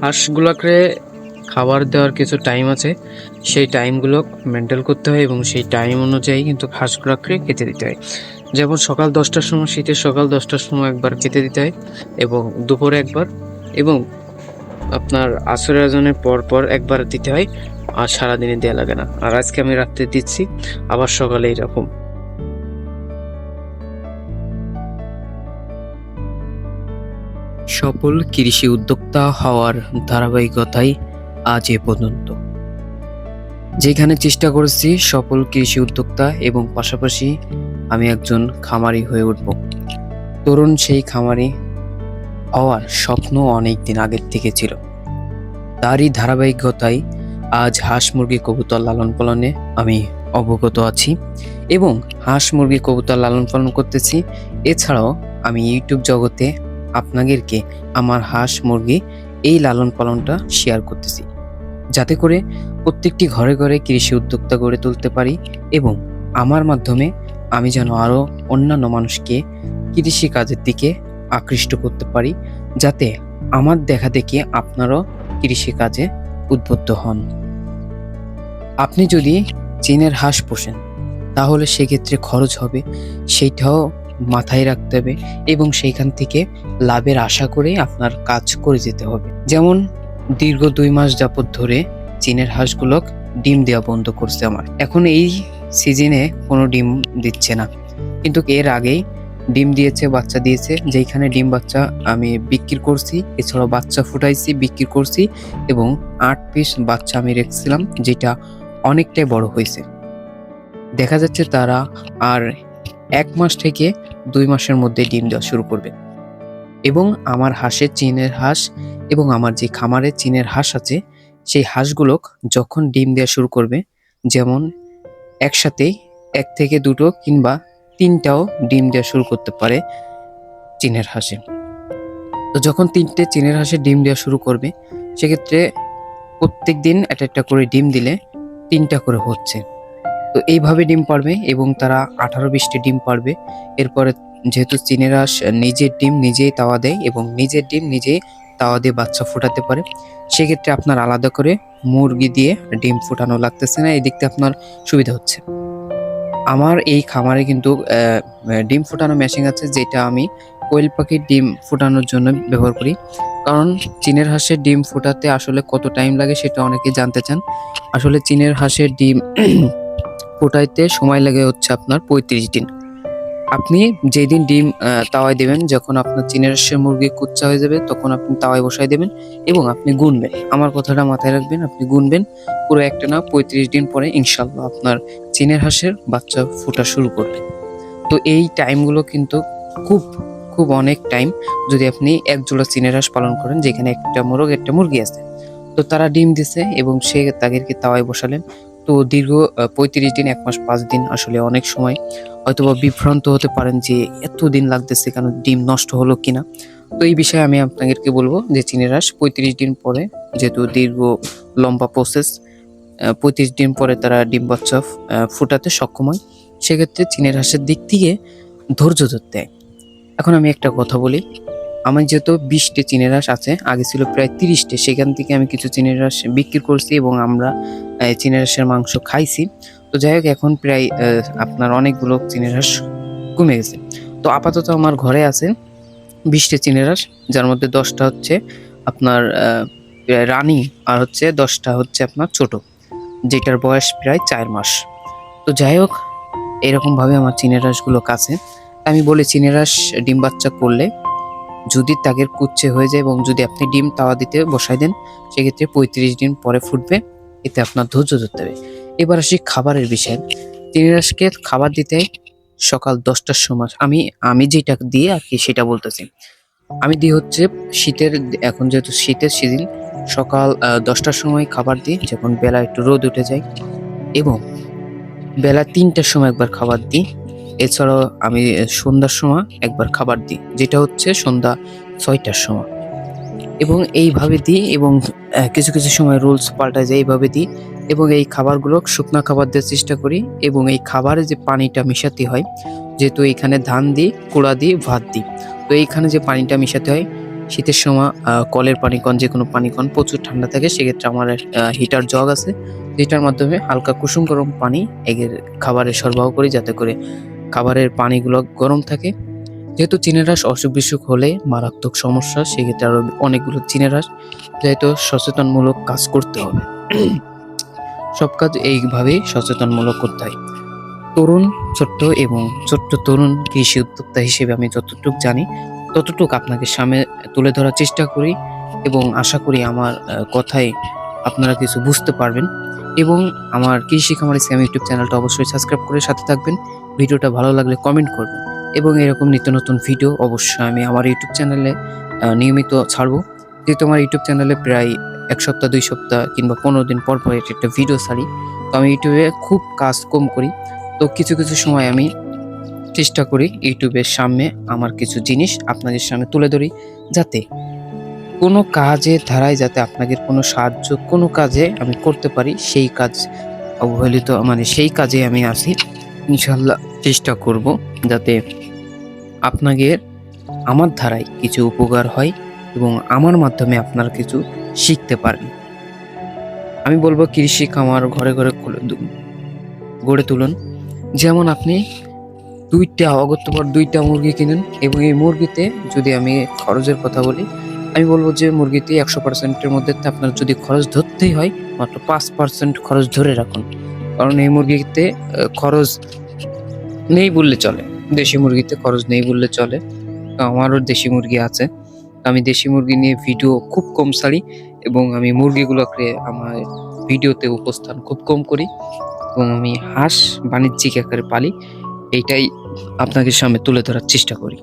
হাঁসগুলোকে খাবার দেওয়ার কিছু টাইম আছে, সেই টাইমগুলো মেনটেন করতে হয় এবং সেই টাইম অনুযায়ী কিন্তু হাঁসগুলোকে খেতে দিতে হয়। যেমন সকাল দশটার সময় শীতের সকাল দশটার সময় একবার খেতে দিতে হয় এবং দুপুরে একবার এবং আপনার আসরের আজানের পর পর একবার দিতে হয় আর সারাদিনে দেওয়া লাগে না। আর আজকে আমি রাত্রে দিচ্ছি, আবার সকালে এরকম। সফল কৃষি উদ্যোক্তা হওয়ার ধারাবাহিকতাই আজ এ পর্যন্ত। যেখানে চেষ্টা করেছি সফল কৃষি উদ্যোক্তা এবং পাশাপাশি আমি একজন খামারি হয়ে উঠব। তরুণ সেই খামারি হওয়ার স্বপ্ন অনেক দিন আগের থেকে ছিল। তারই ধারাবাহিকতায় আজ হাঁস, মুরগি, কবুতর লালন পালনে আমি অবগত আছি এবং হাঁস, মুরগি, কবুতর লালন পালন করতেছি। এছাড়াও আমি ইউটিউব জগতে আপনাদেরকে আমার হাঁস মুরগি এই লালন পালনটা শেয়ার করতেছি। যাতে করে প্রত্যেকটি ঘরে ঘরে কৃষি উদ্যোক্তা গড়ে তুলতে পারি এবং আমার মাধ্যমে আমি যেন আরও অন্যান্য মানুষকে কৃষি কাজের দিকে আকৃষ্ট করতে পারি, যাতে আমার দেখা দেখি আপনারাও কৃষি কাজে উদ্বুদ্ধ হন। আপনি যদি চীনের হাঁস পোষেন, তাহলে সেক্ষেত্রে খরচ হবে সেইটাও মাথায় রাখতে হবে এবং সেইখান থেকে লাভের আশা করে আপনার কাজ করে যেতে হবে। যেমন দীর্ঘ দুই মাস যাবত ধরে চীনের হাঁসগুলো ডিম দেওয়া বন্ধ করছে আমার। এখন এই সিজনে কোনো ডিম দিচ্ছে না। কিন্তু এর আগেই ডিম দিয়েছে, বাচ্চা দিয়েছে যেখানে ডিম বাচ্চা আমি বিক্রি করছি, এছাড়াও বাচ্চা ফুটাইছি, বিক্রি করছি এবং আট পিস বাচ্চা আমি রেখেছিলাম, যেটা অনেকটাই বড় হয়েছে। দেখা যাচ্ছে তারা আর এক মাস থেকে দুই মাসের মধ্যে ডিম দেওয়া শুরু করবে। এবং আমার হাঁসের চীনের হাঁস এবং আমার যে খামারে চীনের হাঁস আছে, সেই হাঁসগুলো যখন ডিম দেওয়া শুরু করবে, যেমন একসাথে এক থেকে দুটো কিংবা তিনটাও ডিম দেওয়া শুরু করতে পারে চীনের হাঁসে। তো যখন তিনটে চীনের হাঁসে ডিম দেওয়া শুরু করবে, সেক্ষেত্রে প্রত্যেক দিন একটা একটা করে ডিম দিলে তিনটা করে হচ্ছে। তো এইভাবে ডিম পারবে এবং তারা আঠারো বিশটি ডিম পারবে। এরপরে যেহেতু চীনের নিজের ডিম নিজেই তাওয়া দেয় এবং নিজের ডিম নিজেই তাওয়া দিয়ে বাচ্চা ফোটাতে পারে, সেক্ষেত্রে আপনার আলাদা করে মুরগি দিয়ে ডিম ফোটানো লাগতেছে না এই দিকতে আপনার সুবিধা হচ্ছে। আমার এই খামারে কিন্তু ডিম ফোটানো মেশিন আছে যেটা আমি কোয়েল পাখির ডিম ফোটানোর জন্য ব্যবহার করি। কারণ চীনের হাঁসের ডিম ফোটাতে আসলে কত টাইম লাগে সেটা অনেকে জানতে চান। আসলে চীনের হাঁসের ডিম ফোটাইতে সময় লাগে হচ্ছে আপনার পঁয়ত্রিশ দিন। আপনি যেদিন ডিম তাওয়ায় দেবেন, যখন আপনার চীনের হাঁসের মুরগি কুচ্চা হয়ে যাবে, তখন আপনি তাওয়ায় বসাই দেবেন এবং আপনি গুনবেন। আমার কথাটা মাথায় রাখবেন, আপনি গুনবেন। পুরো একটা না পঁয়ত্রিশ দিন পরে ইনশাল্লাহ আপনার চীনের হাঁসের বাচ্চা ফোটা শুরু করবে। তো এই টাইমগুলো কিন্তু খুব খুব অনেক টাইম যদি আপনি এক জোড়া চীনের হাঁস পালন করেন, যেখানে একটা মোরগ, একটা মুরগি আছে। তো তারা ডিম দিছে এবং সে তাদেরকে তাওয়ায় বসালেন। তো দীর্ঘ পঁয়ত্রিশ দিন, এক মাস, পাঁচ দিন আসলে অনেক সময় হয়তোবা বিভ্রান্ত হতে পারেন যে এত দিন লাগতেছে কেন, ডিম নষ্ট হলো কিনা। তো এই বিষয়ে আমি আপনাদেরকে বলব যে চীনের হাঁস পঁয়ত্রিশ দিন পরে, যেহেতু দীর্ঘ, লম্বা প্রসেস পঁয়ত্রিশ দিন পরে তারা ডিম বাচ্চা ফোটাতে সক্ষম হয়, সেক্ষেত্রে চীনের হাঁসের দিক থেকে ধৈর্য ধরতে। এখন আমি একটা কথা বলি আমার যেহেতু বিশটি চীনের হাঁস আছে, আগে ছিল প্রায় তিরিশটি, সেখান থেকে আমি কিছু চীনের হাঁস বিক্রি করছি এবং আমরা চীনের হাঁসের মাংস খাইছি। তো যাই হোক, এখন প্রায় আপনার অনেকগুলো চীনের হাঁস কমে গেছে। তো আপাতত আমার ঘরে আছে বিশটি চীনের হাঁস যার মধ্যে দশটা হচ্ছে আপনার রানী আর হচ্ছে দশটা হচ্ছে আপনার ছোট, যেটার বয়স প্রায় চার মাস। তো যাই হোক, এরকমভাবে আমার চীনের হাঁসগুলো কাছে। আমি বলি, চীনের হাঁস ডিম বাচ্চা করলে যদি তাদের কুচ্ছে হয়ে যায় এবং যদি আপনি ডিম তাওয়া দিতে বসাই দেন, সেক্ষেত্রে পঁয়ত্রিশ দিন পরে ফুটবে। এতে আপনার ধৈর্য ধরতে হবে। এবার আসি খাবারের বিষয়। চীনের হাঁসকে খাবার দিতে সকাল দশটার সময়, আমি আমি যেটা দিয়ে আর কি সেটা বলতেছি। আমি দিই হচ্ছে শীতের, এখন যেহেতু শীতের সিজন, সকাল দশটার সময় খাবার দিই, যখন বেলা একটু রোদ উঠে যায়। এবং বেলা তিনটার সময় একবার খাবার দিই। এছাড়াও আমি সন্ধ্যার সময় একবার খাবার দিই, যেটা হচ্ছে সন্ধ্যা ছয়টার সময়। এবং এইভাবে দিই এবং কিছু কিছু সময় রুলস পাল্টা যায় এইভাবে দিই এবং এই খাবারগুলো শুকনো খাবার দেওয়ার চেষ্টা করি এবং এই খাবারে যে পানিটা মিশাতে হয়, যেহেতু এখানে ধান দিই, কুড়া দিই, ভাত দিই। তো এইখানে যে পানিটা মিশাতে হয়, শীতের সময় কলের পানি কন যে কোনো পানি কন প্রচুর ঠান্ডা থাকে, সেক্ষেত্রে আমার হিটার জগ আছে, যেটার মাধ্যমে হালকা কুসুম গরম পানি এগের খাবারে সরবরাহ করি, যাতে করে খাবারের পানিগুলো গরম থাকে। যেহেতু চিনেরাস অসুখ বিসুখ হলে মারাত্মক সমস্যা, সেক্ষেত্রে আরও অনেকগুলো চিনেরাস যেহেতু সচেতনমূলক কাজ করতে হবে। সব কাজ এইভাবেই সচেতনমূলক করতে হয়। তরুণ ছোট্ট এবং ছোট্ট তরুণ কৃষি উদ্যোক্তা হিসেবে আমি যতটুকু জানি, ততটুকু আপনাকে সামনে তুলে ধরার চেষ্টা করি এবং আশা করি আমার কথায় আপনারা কিছু বুঝতে পারবেন। এবং আমার কৃষি খামার ইসলাম ইউটিউব চ্যানেলটা অবশ্যই সাবস্ক্রাইব করে সাথে থাকবেন। ভিডিওটা ভালো লাগলে কমেন্ট করবেন এবং এরকম নিত্য নতুন ভিডিও অবশ্যই আমি আমার ইউটিউব চ্যানেলে নিয়মিত ছাড়বো। যেহেতু আমার ইউটিউব চ্যানেলে প্রায় এক সপ্তাহ, দুই সপ্তাহ কিংবা পনেরো দিন পর পর একটা ভিডিও ছাড়ি। তো আমি ইউটিউবে খুব কাজ কম করি। তো কিছু কিছু সময় আমি চেষ্টা করি ইউটিউবের সামনে আমার কিছু জিনিস আপনাদের সামনে তুলে ধরি যাতে কোনো কাজে, ধারায় যাতে আপনাদের কোনো সাহায্য কোনো কাজে আমি করতে পারি, সেই কাজ অবহেলিত মানে সেই কাজে আমি আছি ইনশাল্লাহ চেষ্টা করব যাতে আপনাদের আমার ধারায় কিছু উপকার হয় এবং আমার মাধ্যমে আপনারা কিছু শিখতে পারেন। আমি বলব কৃষি খামার ঘরে ঘরে গড়ে তুলুন। যেমন আপনি দুইটা অগত্যপর দুইটা মুরগি কিনুন এবং এই মুরগিতে যদি আমি খরচের কথা বলি আমি বলব যে মুরগিতে একশো পার্সেন্টের মধ্যে আপনার যদি খরচ ধরতেই হয়, মাত্র পাঁচ পার্সেন্ট খরচ ধরে রাখুন। কারণ এই মুরগিতে খরচ নেই বললে চলে। দেশি মুরগিতে খরচ নেই বললে চলে। আমারও দেশি মুরগি আছে। আমি দেশি মুরগি নিয়ে ভিডিও খুব কম ছাড়ি এবং আমি মুরগিগুলোকে আমার ভিডিওতে উপস্থান খুব কম করি এবং আমি হাঁস বাণিজ্যিক আকারে পালি, এইটাই আপনাদের সামনে তুলে ধরার চেষ্টা করি।